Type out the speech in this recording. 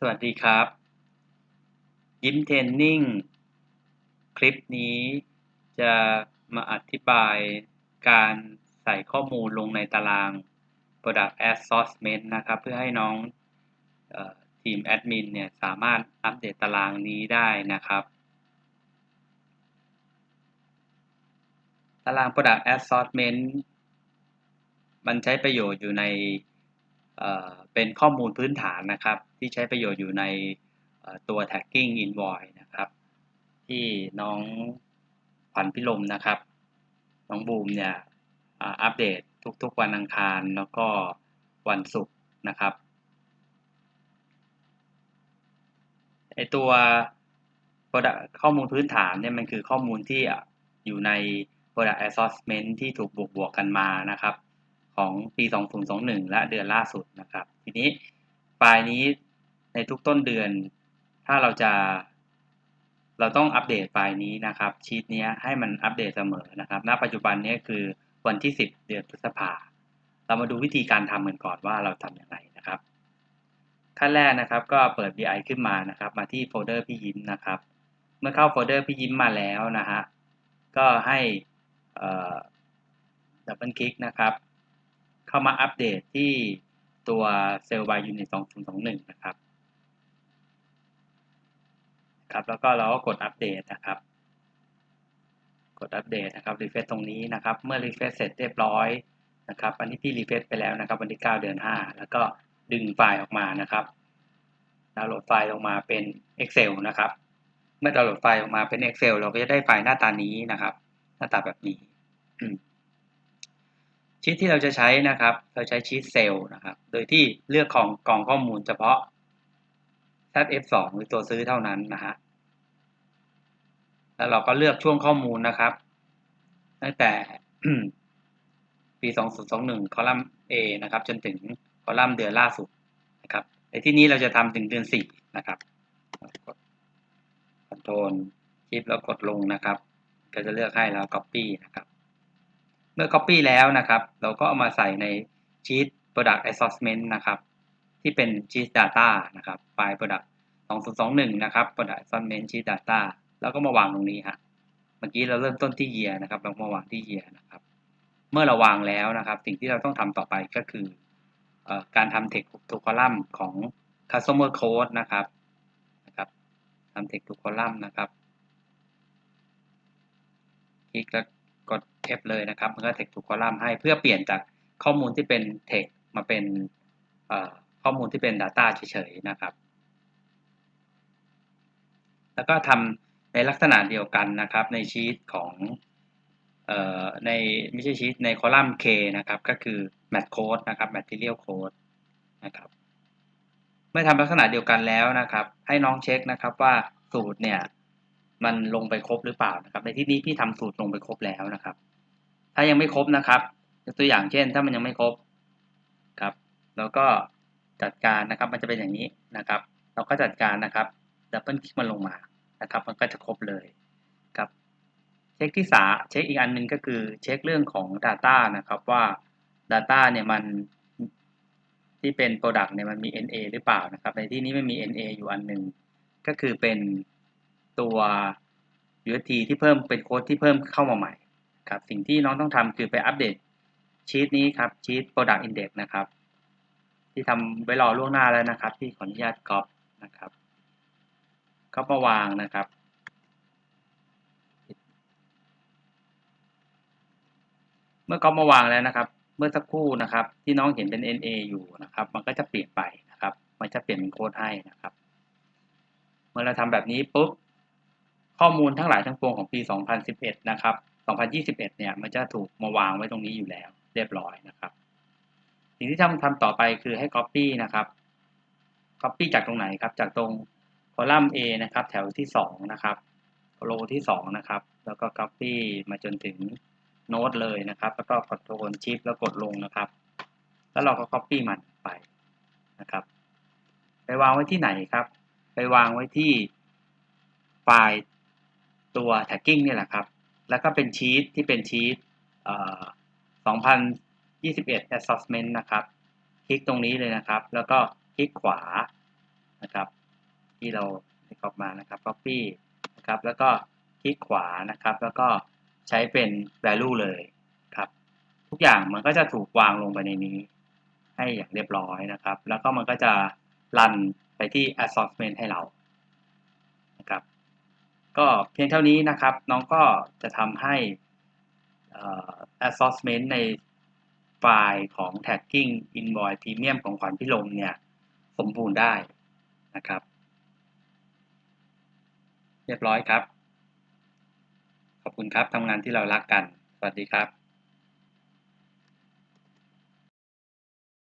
สวัสดีครับ ยิ้มเทรนนิ่ง คลิปนี้จะมาอธิบายการใส่ข้อมูลลงในตาราง Product Assortment นะครับ เพื่อให้น้องออทีมแอดมินเนี่ยสามารถอัปเดตตารางนี้ได้นะครับ ตาราง Product Assortment มันใช้ประโยชน์อยู่ในเเป็นข้อมูลพื้นฐานนะครับ ที่ใช้ประโยชน์อยู่ในตัว tagging invoice นะครับ ที่น้องขวัญพิลมนะครับ น้องบูมเนี่ยอัปเดตทุกๆวันอังคารแล้วก็วันศุกร์นะครับไอตัว product ข้อมูลพื้นฐานเนี่ยมันคือข้อมูลที่อยู่ใน product assessment ที่ถูกบวกบวกกันมานะครับ ของปี 2021 และเดือนล่าสุดนะครับ ทีนี้ไฟล์นี้ ในทุกต้นเดือน ถ้าเราจะ เราต้องอัปเดตไฟล์นี้นะครับ ชีตนี้ให้มันอัปเดตเสมอนะครับ ณ ปัจจุบันนี้คือวันที่ 10 เดือนพฤษภา เรามาดูวิธีการทำกันก่อนว่าเราทำอย่างไรนะครับ ขั้นแรกนะครับก็เปิด BI ขึ้นมานะครับ มาที่โฟลเดอร์พี่ยิ้มนะครับ เมื่อเข้าโฟลเดอร์พี่ยิ้มมาแล้วนะฮะ ก็ให้ดับเบิลคลิกนะครับ เข้ามาอัปเดตที่ตัว Cell by Unit 2021 นะครับ ครับ แล้วก็เราก็กดอัปเดตนะครับ กดอัปเดตนะครับรีเฟซตรงนี้นะครับ เมื่อรีเฟซเสร็จเรียบร้อยนะครับ อันนี้พี่รีเฟซไปแล้วนะครับ วันที่ 9 เดือน 5 แล้วก็ดึงไฟล์ออกมานะครับดาวน์โหลดไฟล์ออกมาเป็น Excel นะครับ เมื่อดาวน์โหลดไฟล์ออกมาเป็น Excel เราก็จะได้ไฟล์หน้าตานี้นะครับ หน้าตาแบบนี้ชีตที่เราจะใช้นะครับ เราใช้ชีตเซลล์นะครับ โดยที่เลือกของกล่องข้อมูลเฉพาะ ZF2 หรือตัวซื้อเท่านั้นนะฮะ แล้วเราก็เลือกช่วงข้อมูลนะครับ ตั้งแต่ปี 2021 คอลัมน์ A นะครับ จนถึงคอลัมน์เดือนล่าสุดนะครับ ในที่นี้เราจะทำถึงเดือน 4 นะครับ กด Ctrl Shift แล้วกดลงนะครับ ก็จะเลือกให้เรา Copy นะครับ เมื่อ Copy แล้วนะครับ เราก็เอามาใส่ใน Sheet Product Assessment นะครับ ที่เป็น Sheet Data นะครับ ไฟล์ Product 2021 นะครับ Product Assessment Sheet Data แล้วก็มาวางตรงนี้ฮะเมื่อกี้เราเริ่มต้นที่ year นะครับ เรามาวางที่ year นะครับ เมื่อเราวางแล้วนะครับ สิ่งที่เราต้องทำต่อไปก็คืออการทำ text to column ของ customer code นะครับนะครับทำ text to column นะครับคลิกแล้วกด F เลยนะครับมันก็ text to column ให้เพื่อเปลี่ยนจากข้อมูลที่เป็น text มาเป็นข้อมูลที่เป็น data เฉยๆนะครับ แล้วก็ทำ ในลักษณะเดียวกันนะครับในชีตของในไม่ใช่ชีตในคอลัมน์ K นะครับก็คือ Mat Code นะครับ Material Code นะครับเมื่อทำลักษณะเดียวกันแล้วนะครับ ให้น้องเช็คนะครับว่าสูตรเนี่ยมันลงไปครบหรือเปล่านะครับ ในที่นี้พี่ทำสูตรลงไปครบแล้วนะครับ ถ้ายังไม่ครบนะครับตัวอย่างเช่น ถ้ามันยังไม่ครบครับ แล้วก็จัดการนะครับมันจะเป็นอย่างนี้นะครับ เราก็จัดการนะครับดับเบิลคลิกมันลงมา นะครับ มันก็จะครบเลยครับเช็คที่สาเช็คอีกอันหนึ่งก็คือเช็คเรื่องของ Data นะครับว่า Data เนี่ยมันที่เป็น Product เนี่ยมันมี NA หรือเปล่านะครับ ในที่นี้ไม่มี NA อยู่อันหนึ่งก็คือเป็นตัว UT ที่เพิ่มเป็นโค้ดที่เพิ่มเข้ามาใหม่ครับสิ่งที่น้องต้องทำคือไปอัปเดตชีตนี้ครับชีต Product Index นะครับ ที่ทำไว้รอล่วงหน้าแล้วนะครับ ที่ขออนุญาตก๊อปนะครับ ก็มาวางนะครับ เมื่อก๊อปมาวางแล้วนะครับ เมื่อสักครู่นะครับ ที่น้องเห็นเป็น NA อยู่นะครับ มันก็จะเปลี่ยนไปนะครับ มันจะเปลี่ยนเป็นโค้ดให้นะครับ เมื่อเราทำแบบนี้ปุ๊บข้อมูลทั้งหลายทั้งปวงของปี 2011 นะครับ 2021 เนี่ย มันจะถูกมาวางไว้ตรงนี้อยู่แล้ว เรียบร้อยนะครับ สิ่งที่ทำทำต่อไปคือให้ Copy นะครับ Copy จากตรงไหนครับ จากตรง คอลัมน์ A นะครับ แถวที่ 2 นะครับโลที่ 2 นะครับ แล้วก็ Copy มาจนถึงโน้ตเลยนะครับ แล้วก็กดโทนชิปแล้วกดลงนะครับ แล้วเราก็ Copy มันไปนะครับ ไปวางไว้ที่ไหนครับ ไปวางไว้ที่ไฟล์ตัว tagging นี่แหละครับ แล้วก็เป็นชีตที่เป็นชีต2021 assessment นะครับ คลิกตรงนี้เลยนะครับ แล้วก็คลิกขวานะครับ ที่เราได้กรอบมานะครับ copy นะครับแล้วก็คลิกขวานะครับ แล้วก็ใช้เป็น value เลยครับทุกอย่างมันก็จะถูกวางลงไปในนี้ ให้อย่างเรียบร้อยนะครับ แล้วก็มันก็จะรันไปที่ assortment ให้เรานะครับ ก็เพียงเท่านี้นะครับ น้องก็จะทำให้ assortment ในไฟล์ของ tagging invoice premium ของขวัญพิลมเนี่ย สมบูรณ์ได้นะครับ เรียบร้อยครับ ขอบคุณครับทำงานที่เรารักกัน สวัสดีครับ